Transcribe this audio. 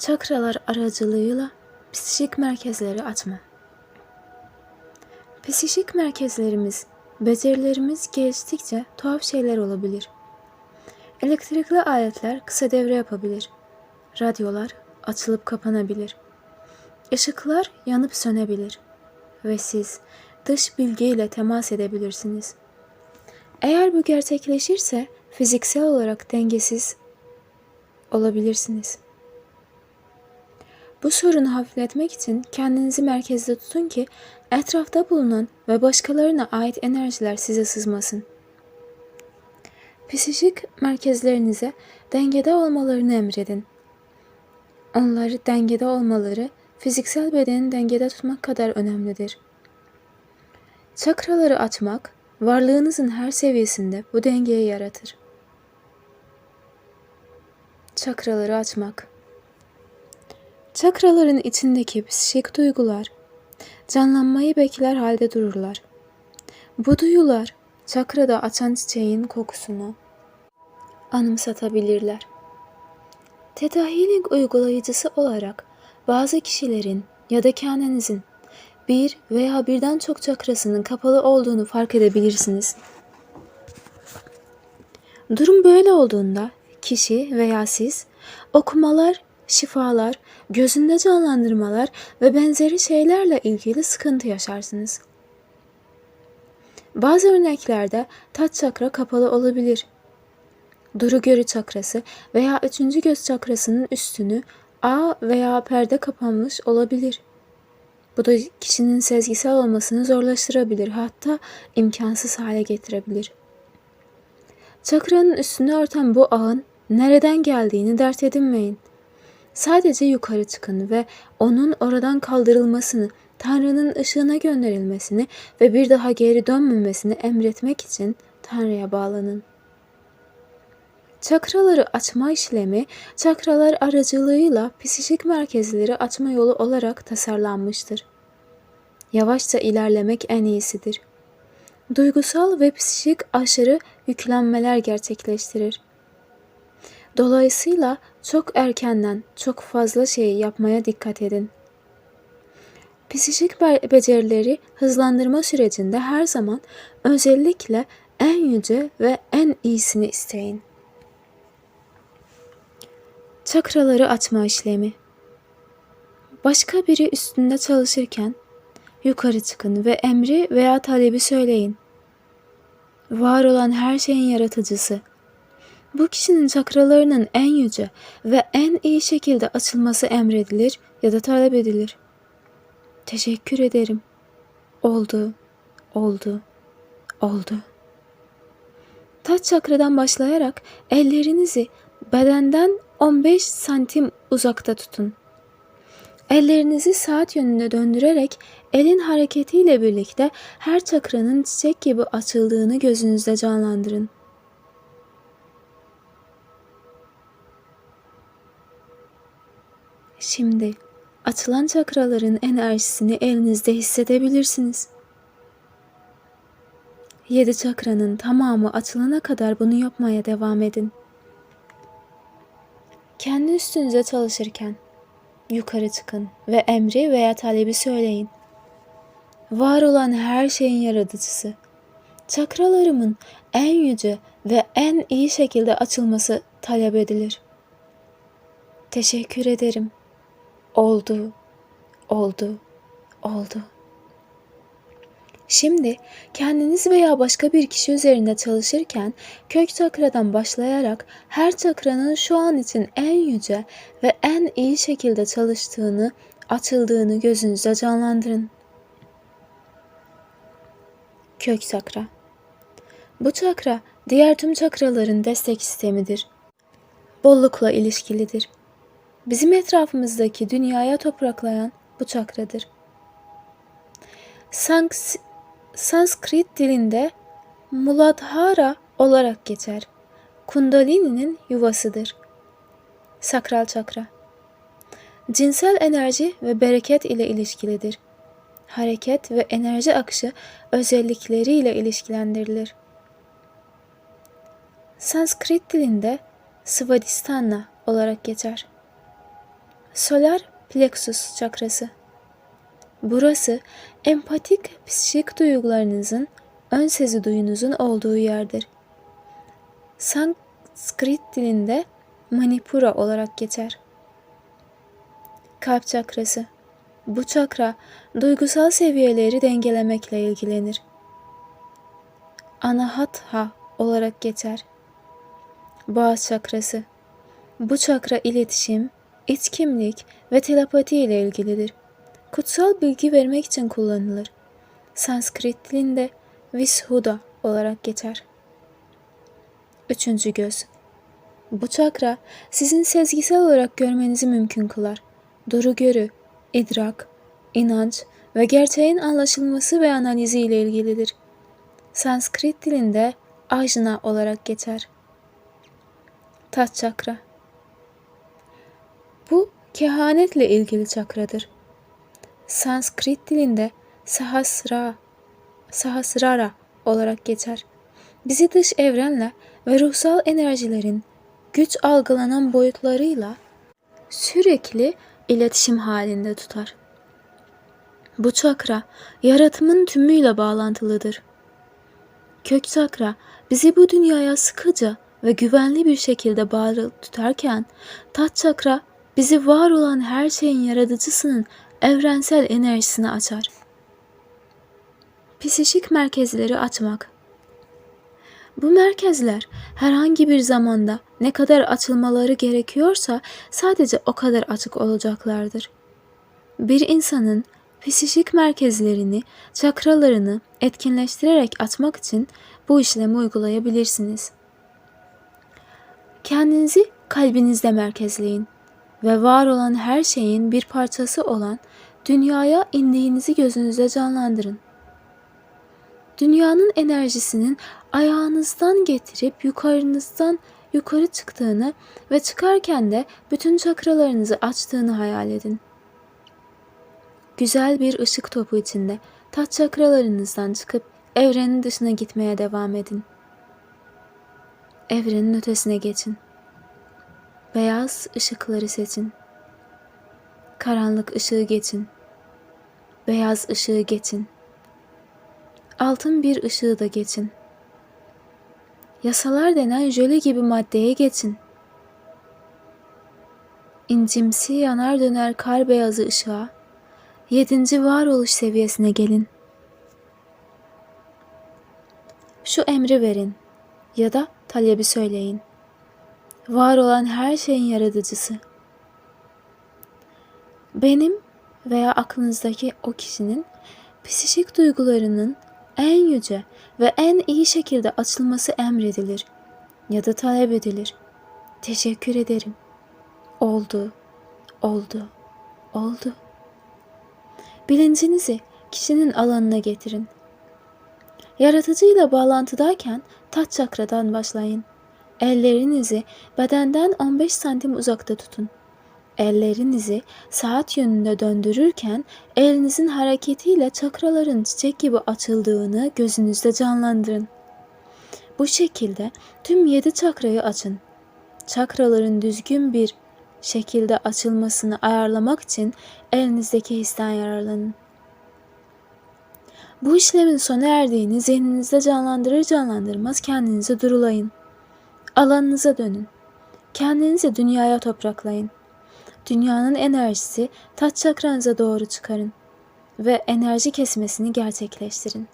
Çakralar aracılığıyla psikik merkezleri açma. Psikik merkezlerimiz, becerilerimiz geliştikçe tuhaf şeyler olabilir. Elektrikli aletler kısa devre yapabilir. Radyolar açılıp kapanabilir. Işıklar yanıp sönebilir. Ve siz dış bilgiyle temas edebilirsiniz. Eğer bu gerçekleşirse fiziksel olarak dengesiz olabilirsiniz. Bu sorunu hafifletmek için kendinizi merkezde tutun ki etrafta bulunan ve başkalarına ait enerjiler size sızmasın. Psikik merkezlerinize dengede olmalarını emredin. Onları dengede olmaları fiziksel bedeni dengede tutmak kadar önemlidir. Çakraları açmak, varlığınızın her seviyesinde bu dengeyi yaratır. Çakraları açmak Çakraların içindeki psikik duygular canlanmayı bekler halde dururlar. Bu duyular çakrada açan çiçeğin kokusunu anımsatabilirler. Theta Healing uygulayıcısı olarak bazı kişilerin ya da kendinizin bir veya birden çok çakrasının kapalı olduğunu fark edebilirsiniz. Durum böyle olduğunda kişi veya siz okumalar, şifalar, gözünde canlandırmalar ve benzeri şeylerle ilgili sıkıntı yaşarsınız. Bazı örneklerde taç çakra kapalı olabilir. Duru görü çakrası veya üçüncü göz çakrasının üstünü A veya perde kapanmış olabilir. Bu da kişinin sezgisel olmasını zorlaştırabilir, hatta imkansız hale getirebilir. Çakranın üstünü örten bu ağın nereden geldiğini dert edinmeyin. Sadece yukarı çıkın ve onun oradan kaldırılmasını, Tanrı'nın ışığına gönderilmesini ve bir daha geri dönmemesini emretmek için Tanrı'ya bağlanın. Çakraları açma işlemi, çakralar aracılığıyla psikik merkezleri açma yolu olarak tasarlanmıştır. Yavaşça ilerlemek en iyisidir. Duygusal ve psikik aşırı yüklenmeler gerçekleştirir. Dolayısıyla çok erkenden çok fazla şeyi yapmaya dikkat edin. Psikik becerileri hızlandırma sürecinde her zaman özellikle en yüce ve en iyisini isteyin. Çakraları açma işlemi. Başka biri üstünde çalışırken yukarı çıkın ve emri veya talebi söyleyin. Var olan her şeyin yaratıcısı. Bu kişinin çakralarının en yüce ve en iyi şekilde açılması emredilir ya da talep edilir. Teşekkür ederim. Oldu, oldu, oldu. Taç çakradan başlayarak ellerinizi bedenden 15 santim uzakta tutun. Ellerinizi saat yönüne döndürerek elin hareketiyle birlikte her çakranın çiçek gibi açıldığını gözünüzde canlandırın. Şimdi açılan çakraların enerjisini elinizde hissedebilirsiniz. Yedi çakranın tamamı açılana kadar bunu yapmaya devam edin. Kendi üstünüze çalışırken yukarı çıkın ve emri veya talebi söyleyin. Var olan her şeyin yaratıcısı, çakralarımın en yüce ve en iyi şekilde açılması talep edilir. Teşekkür ederim. Oldu, oldu, oldu. Şimdi kendiniz veya başka bir kişi üzerinde çalışırken kök çakradan başlayarak her çakranın şu an için en yüce ve en iyi şekilde çalıştığını, açıldığını gözünüzde canlandırın. Kök çakra. Bu çakra diğer tüm çakraların destek sistemidir. Bollukla ilişkilidir. Bizim etrafımızdaki dünyaya topraklayan bu çakradır. Sanks Sanskrit dilinde Muladhara olarak geçer. Kundalini'nin yuvasıdır. Sakral çakra. Cinsel enerji ve bereket ile ilişkilidir. Hareket ve enerji akışı özellikleriyle ilişkilendirilir. Sanskrit dilinde Svadhisthana olarak geçer. Solar plexus çakrası. Burası empatik psikik duygularınızın, ön sezi duyunuzun olduğu yerdir. Sanskrit dilinde Manipura olarak geçer. Kalp çakrası. Bu çakra duygusal seviyeleri dengelemekle ilgilenir. Anahatha olarak geçer. Boğaz çakrası. Bu çakra iletişim, iç ve telepati ile ilgilidir. Kutsal bilgi vermek için kullanılır. Sanskrit dilinde Vishuddha olarak geçer. Üçüncü göz. Bu çakra sizin sezgisel olarak görmenizi mümkün kılar. Doğru görü, idrak, inanç ve gerçeğin anlaşılması ve analizi ile ilgilidir. Sanskrit dilinde ajna olarak geçer. Taç çakra. Bu kehanetle ilgili çakradır. Sanskrit dilinde sahasra, sahasrara olarak geçer. Bizi dış evrenle ve ruhsal enerjilerin güç algılanan boyutlarıyla sürekli iletişim halinde tutar. Bu çakra yaratımın tümüyle bağlantılıdır. Kök çakra bizi bu dünyaya sıkıca ve güvenli bir şekilde bağlı tutarken taç çakra bizi var olan her şeyin yaratıcısının evrensel enerjisini açar. Psişik merkezleri açmak. Bu merkezler herhangi bir zamanda ne kadar açılmaları gerekiyorsa sadece o kadar açık olacaklardır. Bir insanın psişik merkezlerini, çakralarını etkinleştirerek açmak için bu işlemi uygulayabilirsiniz. Kendinizi kalbinizde merkezleyin ve var olan her şeyin bir parçası olan dünyaya indiğinizi gözünüzde canlandırın. Dünyanın enerjisinin ayağınızdan getirip yukarınızdan yukarı çıktığını ve çıkarken de bütün çakralarınızı açtığını hayal edin. Güzel bir ışık topu içinde taç çakralarınızdan çıkıp evrenin dışına gitmeye devam edin. Evrenin ötesine geçin. Beyaz ışıkları seçin. Karanlık ışığı geçin. Beyaz ışığı geçin. Altın bir ışığı da geçin. Yasalar denen jöle gibi maddeye geçin. İncimsi yanar döner kar beyazı ışığa, yedinci varoluş seviyesine gelin. Şu emri verin ya da talebi söyleyin. Var olan her şeyin yaratıcısı. Benim veya aklınızdaki o kişinin psişik duygularının en yüce ve en iyi şekilde açılması emredilir ya da talep edilir. Teşekkür ederim. Oldu, oldu, oldu. Bilincinizi kişinin alanına getirin. Yaratıcıyla bağlantıdayken taç çakradan başlayın. Ellerinizi bedenden 15 santim uzakta tutun. Ellerinizi saat yönünde döndürürken elinizin hareketiyle çakraların çiçek gibi açıldığını gözünüzde canlandırın. Bu şekilde tüm yedi çakrayı açın. Çakraların düzgün bir şekilde açılmasını ayarlamak için elinizdeki histen yararlanın. Bu işlemin sona erdiğini zihninizde canlandırır canlandırmaz kendinize durulayın. Alanınıza dönün. Kendinizi dünyaya topraklayın. Dünyanın enerjisi taç çakranıza doğru çıkarın ve enerji kesmesini gerçekleştirin.